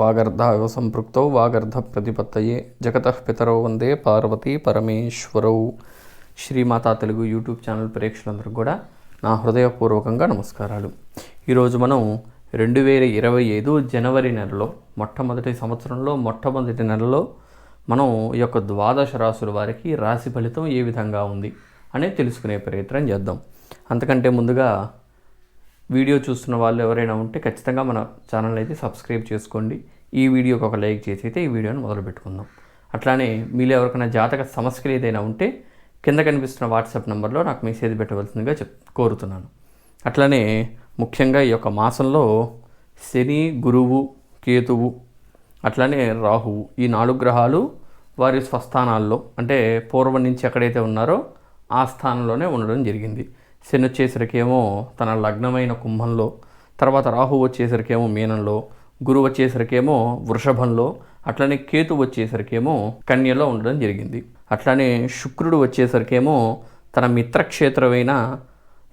వాగర్ధావ సంపృక్తౌ వాగర్ధ ప్రతిపత్తయే జగత పితరౌ వందే పార్వతీ పరమేశ్వరౌ. శ్రీమాతా తెలుగు యూట్యూబ్ ఛానల్ ప్రేక్షకులందరికీ కూడా నా హృదయపూర్వకంగా నమస్కారాలు. ఈరోజు మనం రెండు వేల ఇరవై ఐదు జనవరి నెలలో మొట్టమొదటి సంవత్సరంలో మొట్టమొదటి నెలలో మనం ఈ యొక్క ద్వాదశ రాసుల వారికి రాశి ఫలితం ఏ విధంగా ఉంది అనేది తెలుసుకునే ప్రయత్నం చేద్దాం. అంతకంటే ముందుగా వీడియో చూస్తున్న వాళ్ళు ఎవరైనా ఉంటే ఖచ్చితంగా మన ఛానల్ అయితే సబ్స్క్రైబ్ చేసుకోండి. ఈ వీడియోకి ఒక లైక్ చేసి అయితే ఈ వీడియోని మొదలు పెట్టుకుందాం. అట్లానే మీలో ఎవరికైనా జాతక సమస్యలు ఏదైనా ఉంటే కింద కనిపిస్తున్న వాట్సాప్ నెంబర్లో నాకు మెసేజ్ పెట్టవలసిందిగా చెప్ కోరుతున్నాను. అట్లానే ముఖ్యంగా ఈ యొక్క మాసంలో శని గురువు కేతువు అట్లానే రాహువు ఈ నాలుగు గ్రహాలు వారి స్వస్థానాల్లో అంటే పూర్వం నుంచి ఎక్కడైతే ఉన్నారో ఆ స్థానంలోనే ఉండడం జరిగింది. శని వచ్చేసరికేమో తన లగ్నమైన కుంభంలో తర్వాత రాహు వచ్చేసరికేమో మీనంలో గురువు వచ్చేసరికేమో వృషభంలో అట్లనే కేతు వచ్చేసరికేమో కన్యలో ఉండడం జరిగింది. అట్లానే శుక్రుడు వచ్చేసరికేమో తన మిత్రక్షేత్రమైన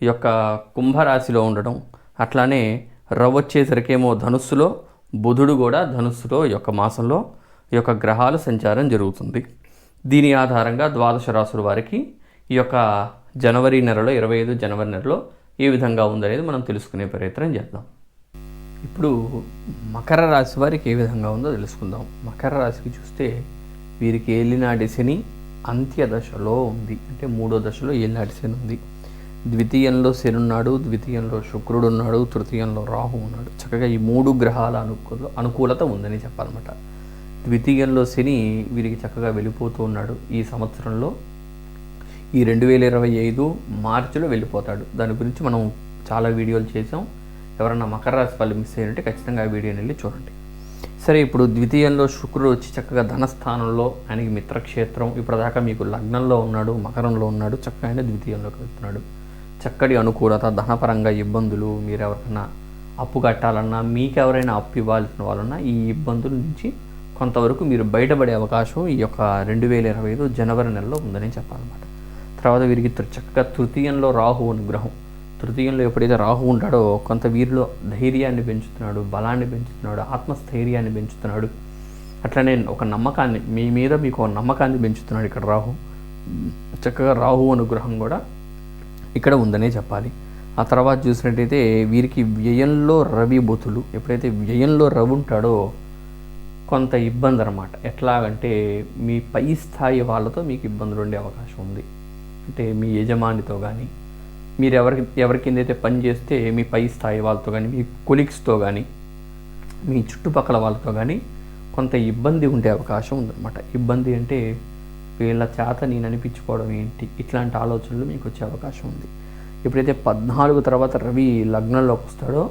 ఈ యొక్క కుంభరాశిలో ఉండడం అట్లానే రవ్ వచ్చేసరికేమో ధనుస్సులో బుధుడు కూడా ధనుస్సులో యొక్క మాసంలో ఈ యొక్క గ్రహాల సంచారం జరుగుతుంది. దీని ఆధారంగా ద్వాదశ రాసుల వారికి ఈ యొక్క జనవరి నెలలో ఇరవై ఐదు జనవరి నెలలో ఏ విధంగా ఉందనేది మనం తెలుసుకునే ప్రయత్నం చేద్దాం. ఇప్పుడు మకర రాశి వారికి ఏ విధంగా ఉందో తెలుసుకుందాం. మకర రాశికి చూస్తే వీరికి ఏలినాటి శని అంత్య దశలో ఉంది. అంటే మూడో దశలో ఏలినాటి శని ఉంది. ద్వితీయంలో శనున్నాడు ద్వితీయంలో శుక్రుడు ఉన్నాడు తృతీయంలో రాహు ఉన్నాడు. చక్కగా ఈ మూడు గ్రహాల అనుకూల అనుకూలత ఉందని చెప్పాలన్నమాట. ద్వితీయంలో శని వీరికి చక్కగా వెళ్ళిపోతూ ఉన్నాడు. ఈ సంవత్సరంలో ఈ రెండు వేల ఇరవై ఐదు మార్చిలో వెళ్ళిపోతాడు. దాని గురించి మనం చాలా వీడియోలు చేసాం ఎవరన్నా మకర రాశి వాళ్ళు మిస్ అయినట్టే ఖచ్చితంగా ఆ వీడియోని వెళ్ళి చూడండి. సరే ఇప్పుడు ద్వితీయంలో శుక్రుడు వచ్చి చక్కగా ధనస్థానంలో ఆయనకి మిత్రక్షేత్రం ఇప్పటిదాకా మీకు లగ్నంలో ఉన్నాడు మకరంలో ఉన్నాడు చక్కగా ఆయన ద్వితీయంలోకి వెళ్తున్నాడు. చక్కటి అనుకూలత ధనపరంగా ఇబ్బందులు మీరు ఎవరికైనా అప్పు కట్టాలన్నా మీకు ఎవరైనా అప్పు ఇవ్వాల్సిన వాళ్ళన్నా ఈ ఇబ్బందుల నుంచి కొంతవరకు మీరు బయటపడే అవకాశం ఈ యొక్క రెండు వేల ఇరవై ఐదు జనవరి నెలలో ఉందని చెప్పాలన్నమాట. తర్వాత వీరికి చక్కగా తృతీయంలో రాహు అనుగ్రహం తృతీయంలో ఎప్పుడైతే రాహు ఉంటాడో కొంత వీరిలో ధైర్యాన్ని పెంచుతున్నాడు బలాన్ని పెంచుతున్నాడు ఆత్మస్థైర్యాన్ని పెంచుతున్నాడు. అట్లనే ఒక నమ్మకాన్ని మీ మీద మీకు ఒక నమ్మకాన్ని పెంచుతున్నాడు ఇక్కడ రాహు. చక్కగా రాహు అనుగ్రహం కూడా ఇక్కడ ఉందనే చెప్పాలి. ఆ తర్వాత చూసినట్టయితే వీరికి వ్యయంలో రవి బొతులు. ఎప్పుడైతే వ్యయంలో రవి ఉంటాడో కొంత ఇబ్బంది అనమాట ఎట్లాగంటే మీ పై స్థాయి వాళ్ళతో మీకు ఇబ్బందులు ఉండే అవకాశం ఉంది. అంటే మీ యజమానితో కానీ మీరు ఎవరికి ఎవరి కింద అయితే పని చేస్తే మీ పై స్థాయి వాళ్ళతో కానీ మీ కొలీగ్స్తో కానీ మీ చుట్టుపక్కల వాళ్ళతో కానీ కొంత ఇబ్బంది ఉండే అవకాశం ఉందన్నమాట. ఇబ్బంది అంటే వీళ్ళ చేత నేను అనిపించుకోవడం ఏంటి? ఇట్లాంటి ఆలోచనలు మీకు వచ్చే అవకాశం ఉంది. ఎప్పుడైతే పద్నాలుగు తర్వాత రవి లగ్నంలోకి వస్తాడో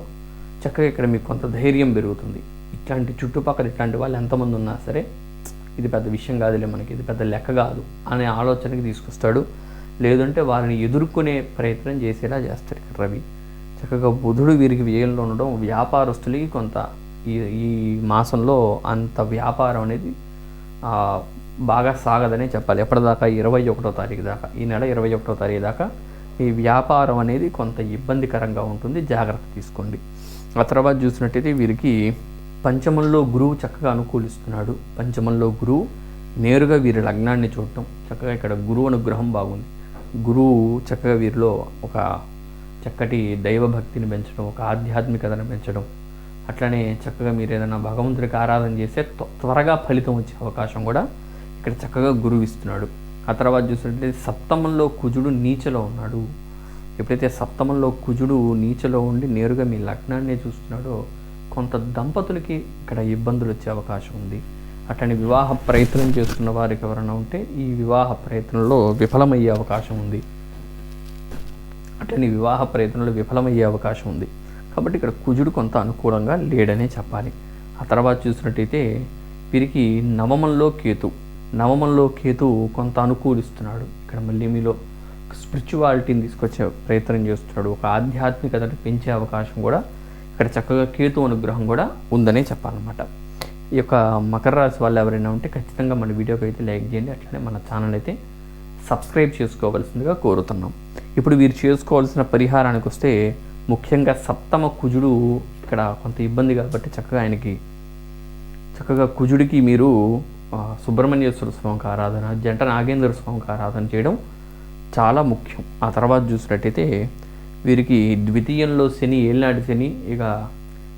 చక్కగా ఇక్కడ మీకు కొంత ధైర్యం పెరుగుతుంది. ఇట్లాంటి చుట్టుపక్కల ఇట్లాంటి వాళ్ళు ఎంతమంది ఉన్నా సరే ఇది పెద్ద విషయం కాదులే మనకి ఇది పెద్ద లెక్క కాదు అనే ఆలోచనకి తీసుకొస్తాడు. లేదంటే వారిని ఎదుర్కొనే ప్రయత్నం చేసేలా చేస్తారు ఇక్కడ రవి చక్కగా బుధుడు వీరికి వ్యయంలో ఉండడం వ్యాపారస్తులకి కొంత ఈ ఈ మాసంలో అంత వ్యాపారం అనేది బాగా సాగదనే చెప్పాలి. ఎప్పటిదాకా? ఇరవై ఒకటో తారీఖు దాకా. ఈ నెల ఇరవై ఒకటో తారీఖు దాకా ఈ వ్యాపారం అనేది కొంత ఇబ్బందికరంగా ఉంటుంది. జాగ్రత్త తీసుకోండి. ఆ తర్వాత చూసినట్టయితే వీరికి పంచమంలో గురువు చక్కగా అనుకూలిస్తున్నాడు. పంచమంలో గురువు నేరుగా వీరి లగ్నాన్ని చూడటం. చక్కగా ఇక్కడ గురువు అనుగ్రహం బాగుంది. గురువు చక్కగా వీరిలో ఒక చక్కటి దైవభక్తిని పెంచడం ఒక ఆధ్యాత్మికతను పెంచడం. అట్లనే చక్కగా మీరు ఏదైనా భగవంతుడికి ఆరాధన చేస్తే త్వ- త్వరగా ఫలితం వచ్చే అవకాశం కూడా ఇక్కడ చక్కగా గురువు ఇస్తున్నాడు. ఆ తర్వాత చూసినట్లయితే సప్తమంలో కుజుడు నీచలో ఉన్నాడు. ఎప్పుడైతే సప్తమంలో కుజుడు నీచలో ఉండి నేరుగా మీ లగ్నాన్ని చూస్తున్నాడో కొంత దంపతులకి ఇక్కడ ఇబ్బందులు వచ్చే అవకాశం ఉంది. అట్లని వివాహ ప్రయత్నం చేస్తున్న వారికి ఎవరైనా ఉంటే ఈ వివాహ ప్రయత్నంలో విఫలమయ్యే అవకాశం ఉంది. అట్లని వివాహ ప్రయత్నంలో విఫలమయ్యే అవకాశం ఉంది. కాబట్టి ఇక్కడ కుజుడు కొంత అనుకూలంగా లేడనే చెప్పాలి. ఆ తర్వాత చూసినట్టయితే వీరికి నవమంలో కేతు నవమంలో కేతు కొంత అనుకూలిస్తున్నాడు. ఇక్కడ మళ్ళీ మీలో స్పిరిచువాలిటీని తీసుకొచ్చే ప్రయత్నం చేస్తున్నాడు. ఒక ఆధ్యాత్మికతను పెంచే అవకాశం కూడా ఇక్కడ చక్కగా కేతు అనుగ్రహం కూడా ఉందనే చెప్పాలన్నమాట. ఈ యొక్క మకర రాశి వాళ్ళు ఎవరైనా ఉంటే ఖచ్చితంగా మన వీడియోకి అయితే లైక్ చేయండి అట్లనే మన ఛానల్ అయితే సబ్స్క్రైబ్ చేసుకోవాల్సిందిగా కోరుతున్నాం. ఇప్పుడు వీరు చేసుకోవాల్సిన పరిహారానికి వస్తే ముఖ్యంగా సప్తమ కుజుడు ఇక్కడ కొంత ఇబ్బంది కాబట్టి చక్కగా ఆయనకి చక్కగా కుజుడికి మీరు సుబ్రహ్మణ్యేశ్వర స్వామికి ఆరాధన జంట నాగేంద్ర స్వామికి ఆరాధన చేయడం చాలా ముఖ్యం. ఆ తర్వాత చూసినట్టయితే వీరికి ద్వితీయంలో శని ఏళ్ళనాటి శని ఇక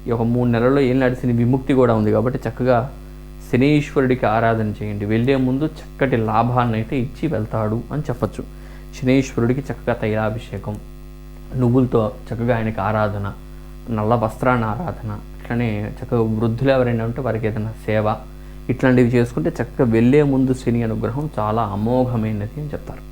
ఈ ఒక మూడు నెలల్లో ఏం నడిచిన విముక్తి కూడా ఉంది కాబట్టి చక్కగా శనీశ్వరుడికి ఆరాధన చేయండి. వెళ్ళే ముందు చక్కటి లాభాన్ని అయితే ఇచ్చి వెళ్తాడు అని చెప్పచ్చు. శనీశ్వరుడికి చక్కగా తైలాభిషేకం నువ్వులతో చక్కగా ఆయనకి ఆరాధన నల్ల వస్త్రాన్ని ఆరాధన అట్లనే చక్కగా వృద్ధులు ఎవరైనా ఉంటే వారికి ఏదైనా సేవ ఇట్లాంటివి చేసుకుంటే చక్కగా వెళ్ళే ముందు శని అనుగ్రహం చాలా అమోఘమైనది అని చెప్తారు.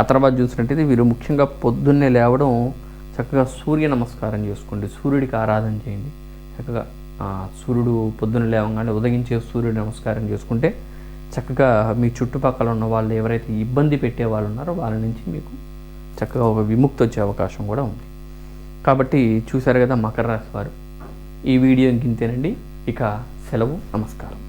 ఆ తర్వాత చూసినట్టయితే వీరు ముఖ్యంగా పొద్దున్నే లేవడం చక్కగా సూర్య నమస్కారం చేసుకోండి. సూర్యుడికి ఆరాధన చేయండి. చక్కగా ఆ, సూర్యుడు పొద్దున లేవగానే ఉదయించే సూర్యుడి నమస్కారం చేసుకుంటే చక్కగా మీ చుట్టుపక్కల ఉన్న వాళ్ళు ఎవరైతే ఇబ్బంది పెట్టే వాళ్ళు ఉన్నారో వాళ్ళ నుంచి మీకు చక్కగా ఒక విముక్తి వచ్చే అవకాశం కూడా ఉంది. కాబట్టి చూశారు కదా మకర రాశి వారు. ఈ వీడియో ఇంతేనండి ఇక సెలవు నమస్కారం.